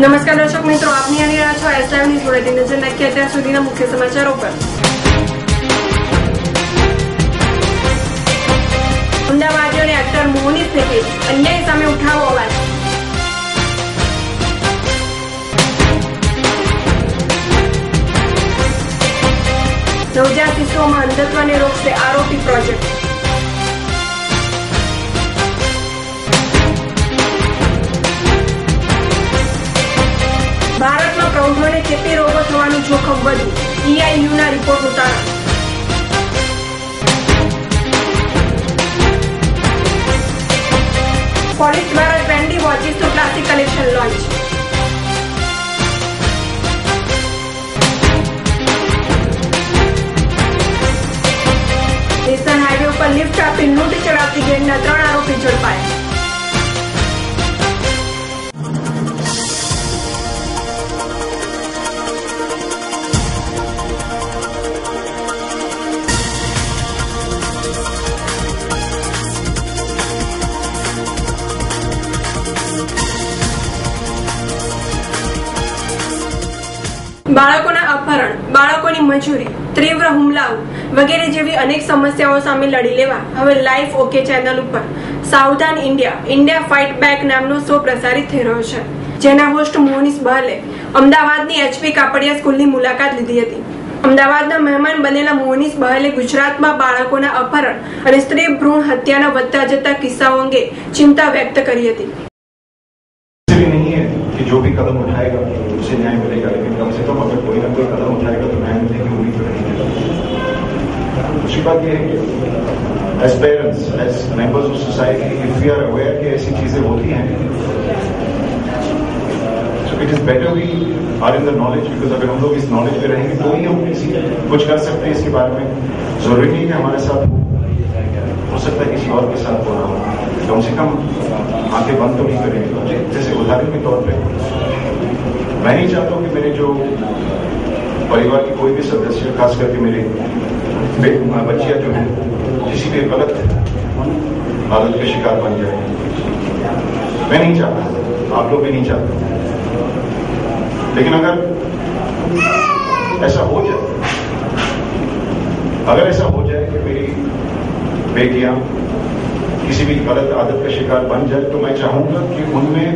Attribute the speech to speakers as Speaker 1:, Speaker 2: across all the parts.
Speaker 1: નમસ્કાર દર્શક મિત્રો, આપની નિહાળી રહ્યા છો એસ લાઈવ બુલેટિન નજર નાખીએ અત્યાર સુધીના મુખ્ય સમાચારો પર. અમદાવાદીઓને એક્ટર મોહની સ્થિતિ. અન્યાય સામે ઉઠાવો અવાજ. નવજાત શિશુઓમાં અંધત્વને રોકશે આરોપી પ્રોજેક્ટ ચેપી રોગો થવાનું જોખમ વધ્યું ઈઆઈયુના રિપોર્ટ તારણ પોલીસ દ્વારા trendy watches to plastic collection launch national highway ઉપર લિફ્ટ આપી, લૂંટ ચડાવતી ગેંગના ત્રણ આરોપી ઝડપાયા. બાળકોના અપહરણ, બાળકોની મજૂરી, તીવ્ર હુમલાઓ વગેરે જેવી અનેક સમસ્યાઓ સામે લડી લેવા હવે લાઈફ ઓકે ચેનલ ઉપર Savdhaan India India fight back નામનો શો પ્રસારિત થઈ રહ્યો છે. જેના હોસ્ટ મોહનીશ બહલે અમદાવાદની એચપી કાપડિયા સ્કૂલની મુલાકાત લીધી હતી. અમદાવાદના મહેમાન બનેલા મોહનીશ બહલે ગુજરાતમાં બાળકોના અપહરણ અને સ્ત્રી ભ્રૂણ હત્યાના વધતા જતા કિસ્સાઓ અંગે ચિંતા વ્યક્ત કરી હતી.
Speaker 2: जो भी कदम उठाएगा उसे न्याय मिलेगा, लेकिन कम से कम अगर कोई ना कोई कदम उठाएगा तो न्याय मिलने की उम्मीद रहेगी दूसरी बात यह है कि as parents as members of society if we are aware कि ऐसी चीज़ें होती हैं, so it is better we are in the knowledge, because अगर हम लोग इस नॉलेज में रहेंगे तो ही हम किसी कुछ कर सकते हैं इसके बारे में। ज़रूरी नहीं है हमारे साथ हो हो सकता है किसी और के साथ हो रहा हो। कम से कम आँखें बंद तो नहीं करेंगे। जैसे उदाहरण के तौर पे, मैं नहीं चाहता हूँ कि मेरे जो परिवार के कोई भी सदस्य, खास करके मेरे बच्चियाँ जो है, किसी भी गलत आदत के शिकार बन जाए। मैं नहीं चाहता, आप लोग भी नहीं चाहते। लेकिन अगर ऐसा हो जाए, अगर ऐसा हो जाए कि मेरी बेटियाँ किसी भी गलत आदत का शिकार बन जाए तो मैं चाहूँगा कि उनमें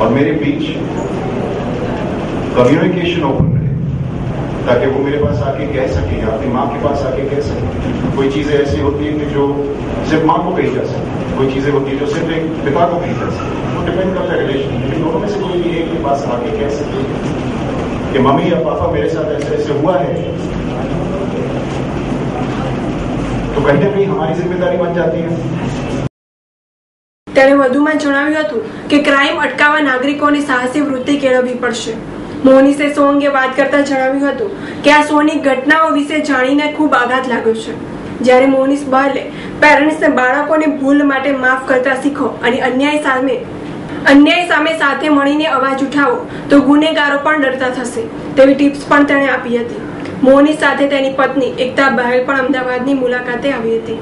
Speaker 2: और मेरे बीच कम्युनिकेशन ओपन रहे, ताकि वो मेरे पास आके कह सके, अपनी माँ के पास आके कह सके। कोई चीज़ें ऐसी होती है कि जो सिर्फ़ माँ को कही जा सकती कोई चीज़ें होती है जो सिर्फ़ एक पिता को कही जा सकती वो डिपेंड करता है रिलेशन लेकिन दोनों में से कोई भी एक के पास आके कह सके कि, मम्मी या पापा मेरे साथ ऐसे ऐसे हुआ है तो कहीं ना कहीं हमारी जिम्मेदारी बन जाती है
Speaker 1: તેણે વધુમાં જણાવ્યું હતું કે ક્રાઇમ અટકાવવા નાગરિકોને સાહસી વૃત્તિ કેળવવી પડશે મોહનીસે શો અંગે વાત કરતા જણાવ્યું હતું કે આ શોની ઘટનાઓ વિશે જાણીને ખૂબ આઘાત લાગ્યો છે જ્યારે મોહનીશ બહલે પેરેન્ટ્સને બાળકોને ભૂલ માટે માફ કરતા શીખો અને અન્યાય સામે અન્યાય સામે સાથે મળીને અવાજ ઉઠાવો તો ગુનેગારો પણ ડરતા થશે તેવી ટિપ્સ પણ તેણે આપી હતી મોહની સાથે તેની પત્ની એકતા બહેલ પણ અમદાવાદની મુલાકાતે આવી હતી.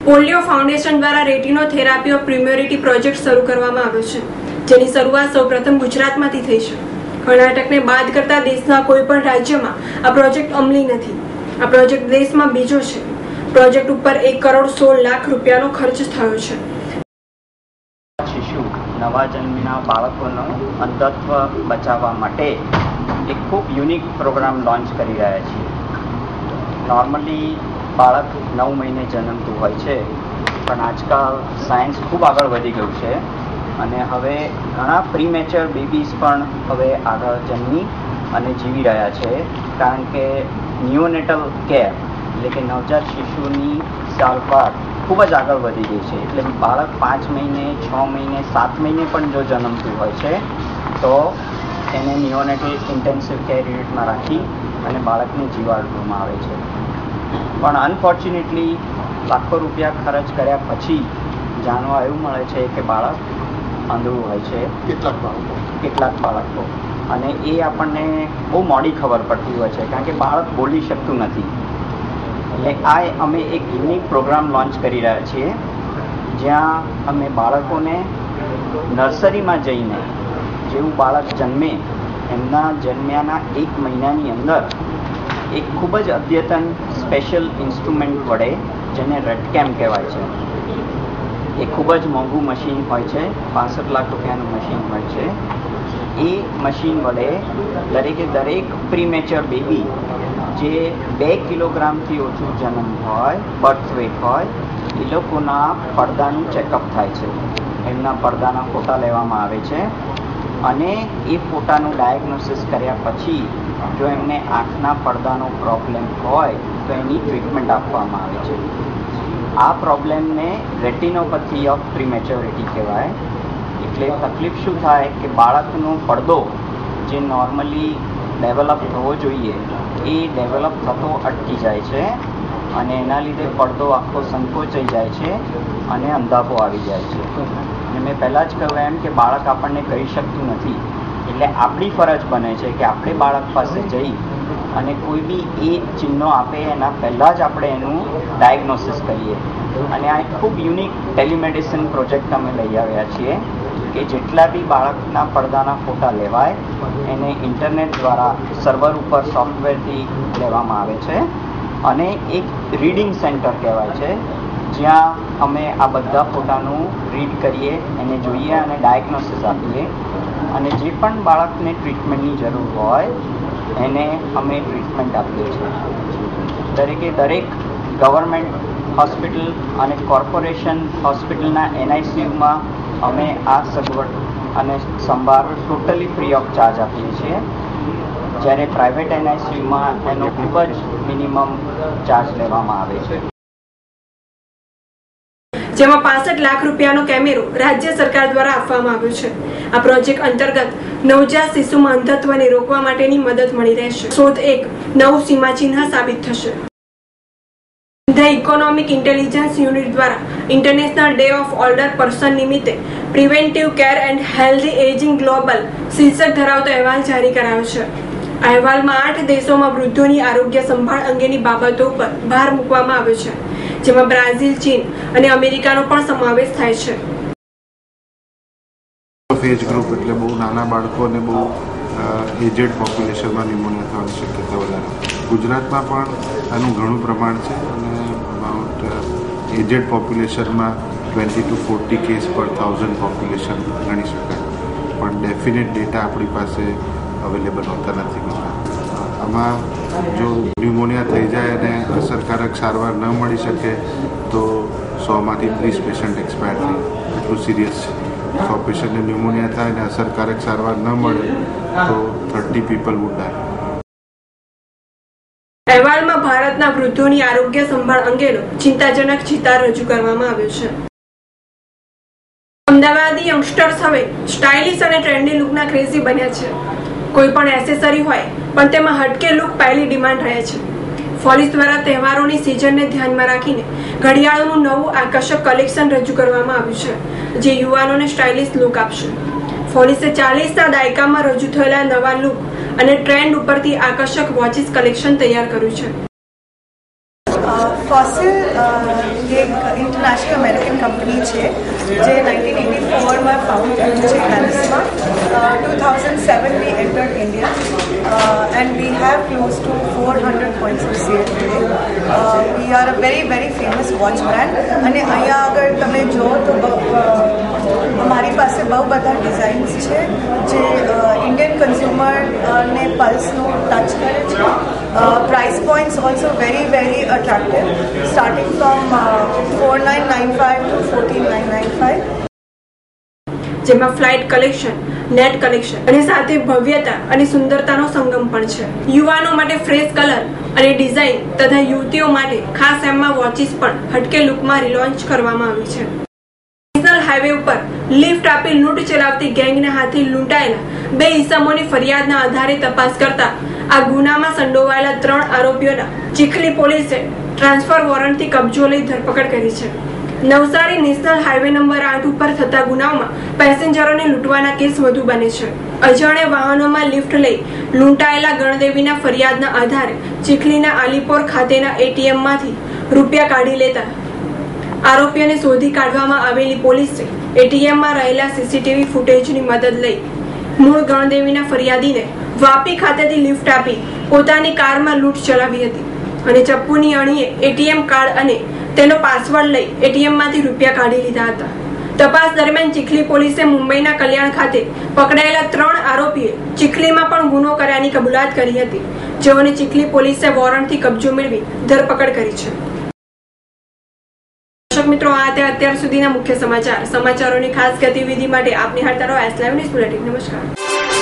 Speaker 1: પોલિયો ફાઉન્ડેશન દ્વારા retinopathy of prematurity project શરૂ કરવામાં આવ્યો છે, જેની શરૂઆત સૌપ્રથમ ગુજરાતમાંથી થઈ છે. કર્ણાટકને બાદ કરતા દેશના કોઈ પણ રાજ્યમાં આ પ્રોજેક્ટ અમલી નથી. આ પ્રોજેક્ટ દેશમાં બીજો છે. પ્રોજેક્ટ ઉપર એક કરોડ સોળ લાખ રૂપિયાનો ખર્ચ થયો છે.
Speaker 3: નવા જન્મેના બાળકોનું અંધત્વ બચાવવા માટે એક ખૂબ યુનિક પ્રોગ્રામ લોન્ચ કરી રહ્યા છીએ. નોર્મલી બાળક નવ મહિને જન્મતું હોય છે, પણ આજકાલ સાયન્સ ખૂબ આગળ વધી ગયું છે અને હવે ઘણા પ્રીમેચર બેબીઝ પણ હવે આગળ જન્મી અને જીવી રહ્યા છે. કારણ કે ન્યુનેટલ કેર એટલે કે નવજાત શિશુની સારવાર ખૂબ જ આગળ વધી ગઈ છે. એટલે બાળક પાંચ મહિને, છ મહિને, સાત મહિને પણ જો જન્મતું હોય છે, તો એને નિયોનેટલ ઇન્ટેન્સિવ કેર યુનિટમાં રાખી અને બાળકને જીવાડવામાં આવે છે. પણ અનફોર્ચ્યુનેટલી લાખો રૂપિયા ખર્ચ કર્યા પછી જાણવા એવું મળે છે કે બાળક આંધળું હોય છે.
Speaker 4: કેટલાક બાળકો.
Speaker 3: કેટલાક બાળકો. અને એ આપણને બહુ મોડી ખબર પડતી હોય છે કારણ કે બાળક બોલી શકતું નથી. એટલે આ અમે એક યુનિક પ્રોગ્રામ લોન્ચ કરી રહ્યા છીએ જ્યાં અમે બાળકોને નર્સરીમાં જઈને જેવું બાળક જન્મે, એમના જન્મ્યાના એક મહિનાની અંદર એક ખૂબ જ અદ્યતન સ્પેશિયલ ઇન્સ્ટ્રુમેન્ટ વડે જેને રેડકેમ કહેવાય છે. એ ખૂબ જ મોંઘું મશીન હોય છે, પાસઠ લાખ રૂપિયાનું મશીન હોય છે. એ મશીન વડે દરેકે દરેક પ્રીમેચર બેબી જે બે કિલોગ્રામથી ઓછું જન્મ હોય બર્થ વેટ હોય, એ લોકોના પડદાનું ચેકઅપ થાય છે. એમના પડદાના ફોટા લેવામાં આવે છે. અને એ પોતાનું ડાયગ્નોસિસ કર્યા પછી જો એમને આંખના પડદાનો પ્રોબ્લેમ હોય, તો એની ટ્રીટમેન્ટ આપવામાં આવે છે. આ પ્રોબ્લેમને રેટિનોપથી ઓફ પ્રીમેચ્યોરિટી કહેવાય. એટલે તકલીફ શું થાય કે બાળકનો પડદો જે નોર્મલી ડેવલપ થવો જોઈએ, એ ડેવલપ થતો અટકી જાય છે અને એના લીધે પડદો આખો સંકોચાઈ જાય છે અને અંધાપો આવી જાય છે. અને મેં પહેલાં જ કહ્યું એમ કે બાળક આપણને કહી શકતું નથી. એટલે આપણી ફરજ બને છે કે આપણે બાળક પાસે જઈ અને કોઈ બી એ ચિહ્નો આપે એના પહેલાં જ આપણે એનું ડાયગ્નોસિસ કરીએ. અને આ એક ખૂબ યુનિક ટેલિમેડિસિન પ્રોજેક્ટ અમે લઈ આવ્યા છીએ કે જેટલા બી બાળકના પડદાના ફોટા લેવાય, એને ઇન્ટરનેટ દ્વારા સર્વર ઉપર સોફ્ટવેરથી લેવામાં આવે છે. અને એક રીડિંગ સેન્ટર કહેવાય છે. જ્યાં અમે આ બધા ફોટાનું રીડ કરીએ, એને જોઈએ અને ડાયગ્નોસિસ આપીએ. અને જે પણ બાળકને ટ્રીટમેન્ટની જરૂર હોય, એને અમે ટ્રીટમેન્ટ આપીએ છીએ. દરેકે દરેક ગવર્મેન્ટ હોસ્પિટલ અને કોર્પોરેશન હોસ્પિટલના એનઆઈસીયુમાં અમે આ સગવડ અને સંભાળ ટોટલી ફ્રી ઓફ ચાર્જ આપીએ છીએ. જ્યારે પ્રાઇવેટ એનઆઈસીયુમાં એનો ખૂબ જ મિનિમમ ચાર્જ લેવામાં આવે છે.
Speaker 1: જેમાં પાસઠ લાખ રૂપિયાનો કેમેરો રાજ્ય સરકાર દ્વારા આપવામાં આવ્યો છે. આ પ્રોજેક્ટ અંતર્ગત નવજાત શિશુમાં અંધત્વને રોકવા માટેની મદદ મળી રહેશે. શોધ એક નવું સીમાચિહ્ન સાબિત થશે. ધ ઇકોનોમિક ઇન્ટેલિજન્સ યુનિટ દ્વારા international day of older person નિમિત્તે preventive care and healthy ageing global શીર્ષક ધરાવતો અહેવાલ જારી કરાયો છે. અહેવાલમાં આઠ દેશોમાં વૃદ્ધોની આરોગ્ય સંભાળ અંગેની બાબતો પર ભાર મૂકવામાં આવ્યો છે. જેમાં બ્રાઝિલ, ચીન અને અમેરિકાનો પણ સમાવેશ થાય છે.
Speaker 4: એજ ગ્રુપ એટલે બહુ નાના બાળકો અને બહુ એજેડ પોપ્યુલેશનમાં ન્યુમોનિયા થવાની શક્યતા વધારે. ગુજરાતમાં પણ આનું ઘણું પ્રમાણ છે અને about aged પોપ્યુલેશનમાં twenty to forty case per thousand population ગણી શકાય. પણ ડેફિનેટ ડેટા આપણી પાસે અવેલેબલ હોતા નથી. આમાં જો ન્યુમોનિયા થઈ જાય અને અસરકારક સારવાર ન મળી શકે, તો સોમાંથી ત્રીસ પેશન્ટ એક્સપાયર થઈ એટલું સિરિયસ છે. સો પેશન્ટને ન્યુમોનિયા થાય અને અસરકારક સારવાર ન મળે, તો થર્ટી પીપલ વુડ ડાય
Speaker 1: અહેવાલમાં ભારતના વૃદ્ધોની આરોગ્ય સંભાળ અંગેનો ચિંતાજનક ચિતાર રજૂ કરવામાં આવ્યો છે. અમદાવાદી યંગસ્ટર્સ હવે સ્ટાઇલિશ અને ટ્રેન્ડી લુકના ક્રેઝી બન્યા છે. કોઈ પણ એસેસરી હોય, પણ તેમાં હટકે લુક પહેલી ડિમાન્ડ રહે છે. ફોલિસ દ્વારા તહેવારોની સિઝનને ધ્યાનમાં રાખીને ઘડિયાળોનું નવું આકર્ષક કલેક્શન રજૂ કરવામાં આવ્યું છે, જે યુવાનોને સ્ટાઇલિશ લુક આપશે. ફોલિસે ચાલીસના દાયકામાં રજૂ થયેલા નવા લુક અને ટ્રેન્ડ ઉપરથી આકર્ષક વોચિસ કલેક્શન તૈયાર કર્યું છે.
Speaker 5: ફોસિલ એક ઇન્ટરનેશનલ અમેરિકન કંપની છે, જે નાઇન્ટીન એટી ફોરમાં ફાઉન્ડ થયું છે પેરિસમાં two thousand seven we entered India and we have close to four hundred points of sale we are a very very famous watch brand અને અહીંયા આગળ તમે જુઓ તો અમારી પાસે બહુ બધા ડિઝાઇન્સ છે, જે ઇન્ડિયન કન્ઝ્યુમરને પલ્સનું ટચ કરે છે. Very very attractive starting from four nine nine five two nine nine five
Speaker 1: જેમાં ફ્લાઇટ કલેક્શન નેટ કલેક્શન અને સાથે ભવ્યતા અને સુંદરતાનો સંગમ પણ છે. યુવાનો માટે ફ્રેશ કલર અને ડિઝાઇન તથા યુવતીઓ માટે ખાસ એમમાં વોચિસ પણ હટકે લુકમાં રિલોન્ચ કરવામાં આવી છે. નેશનલ હાઈવે ઉપર લિફ્ટ આપી લૂંટ ચલાવતી ગેંગના હાથે લૂંટાયેલા બે ઇસમોની ફરિયાદના આધારે તપાસ કરતા આ ગુનામાં સંડોવાયેલા ત્રણ આરોપીઓના ચીખલી પોલીસે ટ્રાન્સફર વોરંટથી કબજો લઈ ધરપકડ કરી છે. નવસારી નેશનલ હાઈવે નંબર આઠ ઉપર થતા ગુનાઓમાં પેસેન્જરોને લૂંટવાના કેસ વધુ બને છે. અજાણ્યા વાહનોમાં લિફ્ટ લઈ લૂંટાયેલા ગણદેવીના ફરિયાદના આધારે ચીખલીના આલીપોર ખાતેના એટીએમમાંથી રૂપિયા કાઢી લેતા આરોપીઓને શોધી કાઢવામાં આવેલી પોલીસે એટીએમમાં રહેલા સીસીટીવી ફૂટેજની મદદ લઈ મૂળ ગણદેવીના ફરિયાદીને વાપી ખાતેથી લિફ્ટ આપી પોતાની કારમાં લૂંટ ચલાવી હતી અને ચપ્પુની અણીએ એટીએમ કાર્ડ અને તેનો પાસવર્ડ લઈ એટીએમમાંથી રૂપિયા કાઢી લીધા હતા. તપાસ દરમિયાન ચીખલી પોલીસે મુંબઈના કલ્યાણ ખાતે પકડાયેલા ત્રણ આરોપીએ ચીખલીમાં પણ ગુનો કર્યાની કબૂલાત કરી હતી, જેઓને ચીખલી પોલીસે વોરંટથી કબજો મેળવી ધરપકડ કરી છે. દર્શક મિત્રો, આ તે અત્યાર સુધીના મુખ્ય સમાચાર. સમાચારોની ખાસ ગતિવિધિ માટે આપની હાર તારો એસ લાઈવ ન્યૂઝ બુલેટિન. નમસ્કાર.